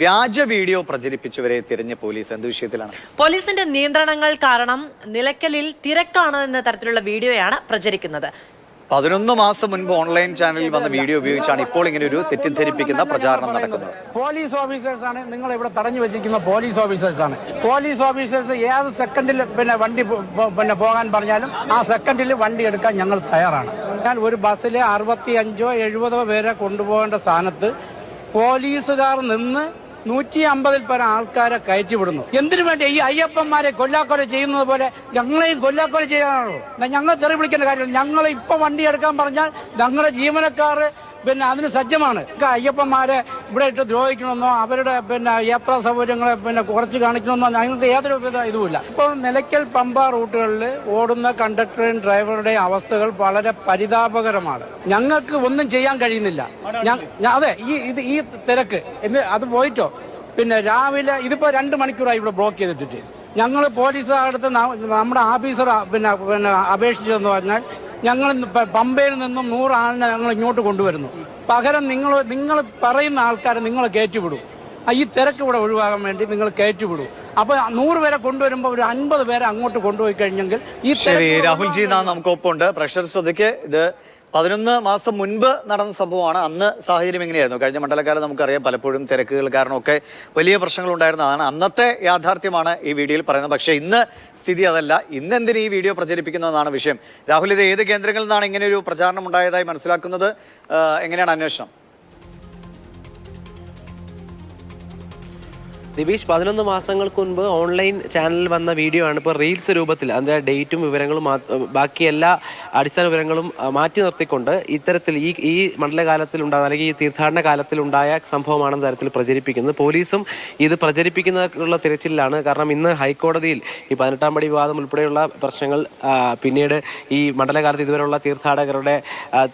വ്യാജ video പ്രചരിപ്പിച്ചവരെ തിരഞ്ഞ police എന്ത് വിഷയത്തിലാണ്? പോലീസിന്റെ നിയന്ത്രണങ്ങൾ കാരണം നിലയ്ക്കലിൽ തിരക്കാണ് എന്ന തരത്തിലുള്ള വീഡിയോയാണ് പ്രചരിക്കുന്നത്. പതിനൊന്ന് മാസം മുൻപ് ഓൺലൈൻ ചാനലിൽ വന്ന വീഡിയോ ഉപയോഗിച്ചാണ് ഇപ്പോൾ ഇങ്ങനെ ഒരു തെറ്റിദ്ധരിപ്പിക്കുന്ന പ്രചാരണം നടക്കുന്നത്. പോലീസ് ഓഫീസേഴ്സാണ് നിങ്ങൾ ഇവിടെ തടഞ്ഞു വെച്ചിരിക്കുന്ന പോലീസ് ഓഫീസേഴ്സാണ്. പോലീസ് ഓഫീസേഴ്സ് ഏത് സെക്കൻഡിൽ പിന്നെ വണ്ടി പിന്നെ പോകാൻ പറഞ്ഞാലും ആ സെക്കൻഡിൽ വണ്ടി എടുക്കാൻ ഞങ്ങൾ തയ്യാറാണ്. ഞാൻ ഒരു ബസ്സിൽ അറുപത്തി അഞ്ചോ എഴുപതോ പേരെ കൊണ്ടുപോകേണ്ട സ്ഥാനത്ത് പോലീസുകാർ നിന്ന് നൂറ്റി അമ്പതിൽ പരം ആൾക്കാരെ കയറ്റിവിടുന്നു എന്തിനു വേണ്ടി ഈ അയ്യപ്പന്മാരെ കൊല്ലാക്കൊല ചെയ്യുന്നത് പോലെ ഞങ്ങളെയും കൊല്ലാക്കൊല ചെയ്യാനാണോ? ഞങ്ങൾ തെറി വിളിക്കേണ്ട കാര്യമില്ല. ഞങ്ങൾ ഇപ്പൊ വണ്ടി എടുക്കാൻ പറഞ്ഞാൽ ഞങ്ങളുടെ ജീവനക്കാർ പിന്നെ അതിന് സജ്ജമാണ്. അയ്യപ്പന്മാരെ ഇവിടെ ഇട്ട് ദ്രോഹിക്കണമെന്നോ അവരുടെ പിന്നെ യാത്രാ സൗകര്യങ്ങളെ പിന്നെ കുറച്ച് കാണിക്കണമെന്നോ ഞങ്ങൾക്ക് യാതൊരു ഇതുമില്ല. ഇപ്പോൾ നിലയ്ക്കൽ പമ്പ റൂട്ടുകളിൽ ഓടുന്ന കണ്ടക്ടറും ഡ്രൈവറുടെ അവസ്ഥകൾ വളരെ പരിതാപകരമാണ്. ഞങ്ങൾക്ക് ഒന്നും ചെയ്യാൻ കഴിയുന്നില്ല. അതെ ഈ ഇത് ഈ തിരക്ക് എന്ന് അത് പോയിട്ടോ? പിന്നെ രാവിലെ ഇതിപ്പോ രണ്ട് മണിക്കൂറായി ഇവിടെ ബ്ലോക്ക് ചെയ്തിട്ടിട്ട്. ഞങ്ങൾ പോലീസുകാരുടെ അടുത്ത് നമ്മുടെ ഓഫീസർ പിന്നെ പിന്നെ അപേക്ഷിച്ചതെന്ന് പറഞ്ഞാൽ ഞങ്ങൾ പമ്പയിൽ നിന്നും നൂറ് ആളിനെ ഞങ്ങൾ ഇങ്ങോട്ട് കൊണ്ടുവരുന്നു. പകരം നിങ്ങൾ നിങ്ങൾ പറയുന്ന ആൾക്കാരെ നിങ്ങൾ കയറ്റിവിടും. ഈ തിരക്ക് ഇവിടെ ഒഴിവാകാൻ വേണ്ടി നിങ്ങൾ കയറ്റിവിടും. അപ്പൊ നൂറ് പേരെ കൊണ്ടുവരുമ്പോൾ ഒരു അൻപത് പേരെ അങ്ങോട്ട് കൊണ്ടുപോയി കഴിഞ്ഞെങ്കിൽ ഈ ശരി രാഹുൽജി നമുക്ക് നമുക്കൊപ്പമുണ്ട് പ്രഷർ ശ്രദ്ധിക്ക്. ഇത് പതിനൊന്ന് മാസം മുൻപ് നടന്ന സംഭവമാണ്. അന്ന് സാഹചര്യം എങ്ങനെയായിരുന്നു? കഴിഞ്ഞ മണ്ഡലകാലം നമുക്കറിയാം പലപ്പോഴും തിരക്കുകൾ കാരണമൊക്കെ വലിയ പ്രശ്നങ്ങൾ ഉണ്ടായിരുന്നതാണ് അന്നത്തെ യാഥാർത്ഥ്യമാണ് ഈ വീഡിയോയിൽ പറയുന്നത്. പക്ഷേ ഇന്ന് സ്ഥിതി അതല്ല. ഇന്ന് എന്തിന് ഈ വീഡിയോ പ്രചരിപ്പിക്കുന്നതെന്നാണ് വിഷയം. രാഹുൽ ഇത് ഏത് കേന്ദ്രങ്ങളിൽ നിന്നാണ് ഇങ്ങനെ ഒരു പ്രചാരണം ഉണ്ടായതായി മനസ്സിലാക്കുന്നത്? എങ്ങനെയാണ് അന്വേഷണം? ദിബീഷ് പതിനൊന്ന് മാസങ്ങൾക്ക് മുൻപ് ഓൺലൈൻ ചാനലിൽ വന്ന വീഡിയോ ആണ്. ഇപ്പോൾ റീൽസ് രൂപത്തിൽ അതിന്റെ ഡേറ്റും വിവരങ്ങളും ബാക്കി എല്ലാ അടിസ്ഥാന വിവരങ്ങളും മാറ്റി നിർത്തിക്കൊണ്ട് ഇത്തരത്തിൽ ഈ ഈ മണ്ഡലകാലത്തിൽ ഉണ്ടായ അല്ലെങ്കിൽ ഈ തീർത്ഥാടന കാലത്തിൽ ഉണ്ടായ സംഭവമാണെന്ന തരത്തിൽ പ്രചരിപ്പിക്കുന്നത്. പോലീസും ഇത് പ്രചരിപ്പിക്കുന്നതിനുള്ള തിരച്ചിലാണ് കാരണം ഇന്ന് ഹൈക്കോടതിയിൽ ഈ പതിനെട്ടാം പടി വിവാദം ഉൾപ്പെടെയുള്ള പ്രശ്നങ്ങൾ പിന്നീട് ഈ മണ്ഡലകാലത്ത് ഇതുവരെയുള്ള തീർത്ഥാടകരുടെ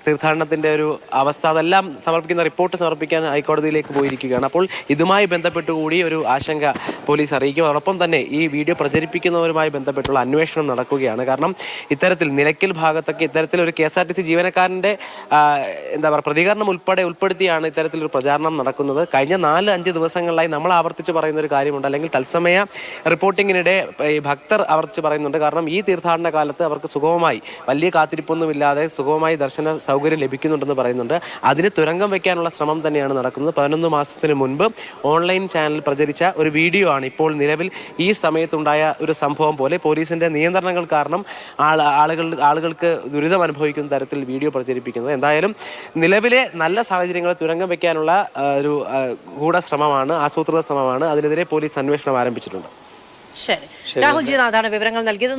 തീർത്ഥാടനത്തിന്റെ ഒരു അവസ്ഥ അതെല്ലാം സമർപ്പിക്കുന്ന റിപ്പോർട്ട് സമർപ്പിക്കാൻ ഹൈക്കോടതിയിലേക്ക് പോയിരിക്കുകയാണ്. അപ്പോൾ ഇതുമായി ബന്ധപ്പെട്ട് കൂടി ഒരു ആശങ്ക പോലീസ് അറിയിക്കും. അതോടൊപ്പം തന്നെ ഈ വീഡിയോ പ്രചരിപ്പിക്കുന്നവരുമായി ബന്ധപ്പെട്ടുള്ള അന്വേഷണം നടക്കുകയാണ്. കാരണം ഇത്തരത്തിൽ നിലയ്ക്കൽ ഭാഗത്തൊക്കെ ഇത്തരത്തിൽ ഒരു K S R T C ജീവനക്കാരന്റെ എന്താ പറയുക പ്രതികരണം ഉൾപ്പെടെ ഉൾപ്പെടുത്തിയാണ് ഇത്തരത്തിലൊരു പ്രചാരണം നടക്കുന്നത്. കഴിഞ്ഞ നാല് അഞ്ച് ദിവസങ്ങളിലായി നമ്മൾ ആവർത്തിച്ച് പറയുന്ന ഒരു കാര്യമുണ്ട്. അല്ലെങ്കിൽ തത്സമയ റിപ്പോർട്ടിങ്ങിനിടെ ഈ ഭക്തർ ആവർത്തിച്ച് പറയുന്നുണ്ട്. കാരണം ഈ തീർത്ഥാടന കാലത്ത് അവർക്ക് സുഗമമായി വലിയ കാത്തിരിപ്പൊന്നുമില്ലാതെ സുഗമമായി ദർശന സൗകര്യം ലഭിക്കുന്നുണ്ടെന്ന് പറയുന്നുണ്ട്. അതിന് തുരങ്കം വയ്ക്കാനുള്ള ശ്രമം തന്നെയാണ് നടക്കുന്നത്. പതിനൊന്ന് മാസത്തിന് മുൻപ് ഓൺലൈൻ ചാനൽ പ്രചരിച്ച ഒരു വീഡിയോ ആണ് ഇപ്പോൾ നിലവിൽ ഈ സമയത്തുണ്ടായ ഒരു സംഭവം പോലെ പോലീസിന്റെ നിയന്ത്രണങ്ങൾ കാരണം ആളുകൾ ആളുകൾക്ക് ദുരിതം അനുഭവിക്കുന്ന തരത്തിൽ വീഡിയോ പ്രചരിപ്പിക്കുന്നത്. എന്തായാലും നിലവിലെ നല്ല സാഹചര്യങ്ങൾ തുരങ്കം വയ്ക്കാനുള്ള ഒരു ആ, ഗൂഢശ്രമമാണ് ആസൂത്രിത ശ്രമമാണ്. അതിനെതിരെ പോലീസ് അന്വേഷണം ആരംഭിച്ചിട്ടുണ്ട്. ശരി. രാഹുൽ ജി നാഥാണ് വിവരങ്ങൾ നൽകിയത്.